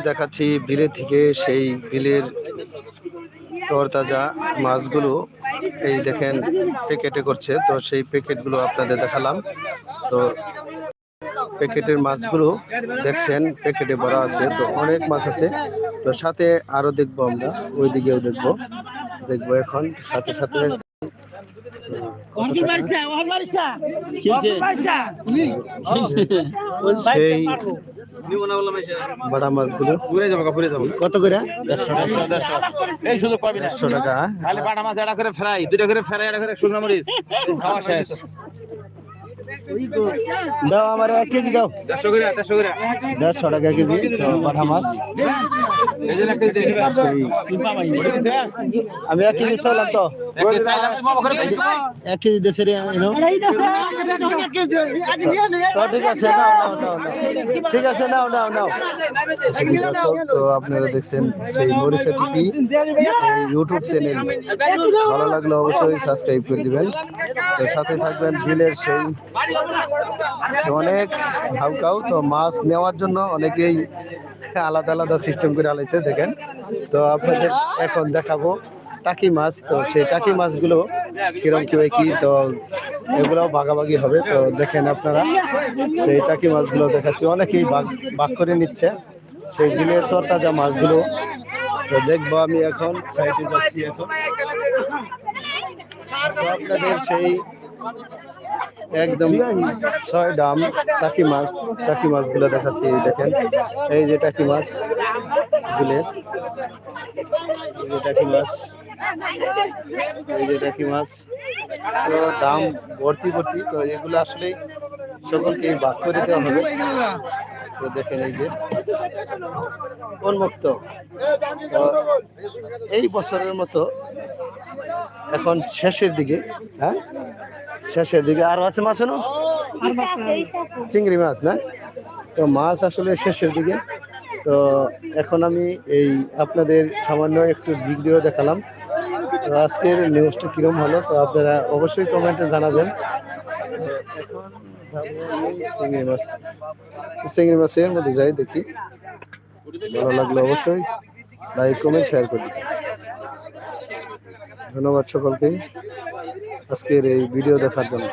দেখাচ্ছি বিলে থেকে সেই বিলের তরতাজা মাছগুলো। এই দেখেন প্যাকেটে করছে। তো সেই প্যাকেটগুলো আপনাদের দেখালাম। তো প্যাকেটের মাছগুলো দেখছেন প্যাকেটে ভরা আছে। তো অনেক মাছ আছে। তো সাথে আরও দেখব আমরা। ওইদিকেও দেখব। দেখব এখন। সাথে সাথে? সেই বড়া মাছগুলো। ঘুরে যাব ঘুরে যাব। কত করে? দেড়শো দেড়শো এই সুযোগ পাবি না। টাকা। খালি বাটা মাছ এটা করে ফ্রাই দুটো করে ফ্রাই এটা করে শুকনো মরিচ। খাওয়া শেষ। দাও আমার এক কেজি দাও। দেড়শো করে দেড়শো করে। দেড়শো টাকা কেজি পাঠা মাছ। এই যে একটা আমি এক কেজি চাইলাম তো। একটা চাইলাম বাবা করে খাই এক কেজি দেশে রে এনো তো ঠিক আছে, নাও নাও নাও ঠিক আছে, নাও নাও নাও। তো আপনারা দেখছেন সেই মরিচা টিভি ইউটিউব চ্যানেল ভালো লাগলে অবশ্যই সাবস্ক্রাইব করে দিবেন। তো সাথে থাকবেন বিলের সেই। অনেক হাউকাউ তো মাছ নেওয়ার জন্য অনেকেই আলাদা আলাদা সিস্টেম করে আলাইছে, দেখেন। তো আপনাদের এখন দেখাবো। টাকি মাছ, তো সেই টাকি মাছগুলো কিরম কি হয় কি, তো এগুলোও ভাগাভাগি হবে, তো দেখেন আপনারা, সেই টাকি মাছগুলো দেখাচ্ছি। অনেকেই ভাগ ভাগ করে নিচ্ছে। সেই বিলের তরতাজা মাছগুলো, তো দেখব আমি এখন, সাইডে যাচ্ছি এখন। আপনাদের সেই একদম ছয় দাম টাকি মাছ, টাকি মাছগুলো দেখাচ্ছি দেখেন। এই যে টাকি মাছ, গুলে। এই যে টাকি মাছ। এই যে টাকি মাছ, তো দাম ভর্তি ভর্তি, তো এগুলো আসলে সকলকে ভাগ করে দেওয়া হবে। তো দেখেন এই যে উন্মুক্ত। এই বছরের মতো এখন শেষের দিকে হ্যাঁ? শেষের দিকে আরও আছে মাছ না চিংড়ি মাছ না? তো মাছ আসলে শেষের দিকে। তো এখন আমি এই আপনাদের সামান্য একটু ভিডিও দেখালাম। তো আজকের নিউজটা কীরকম হলো? তো আপনারা অবশ্যই কমেন্টে জানাবেন। চিংড়ি মাছ। এর মাছের মধ্যে যাই দেখি। ভালো লাগল অবশ্যই লাইক কমেন্ট শেয়ার করি ধন্যবাদ সকলকেই আজকের এই ভিডিও দেখার জন্য।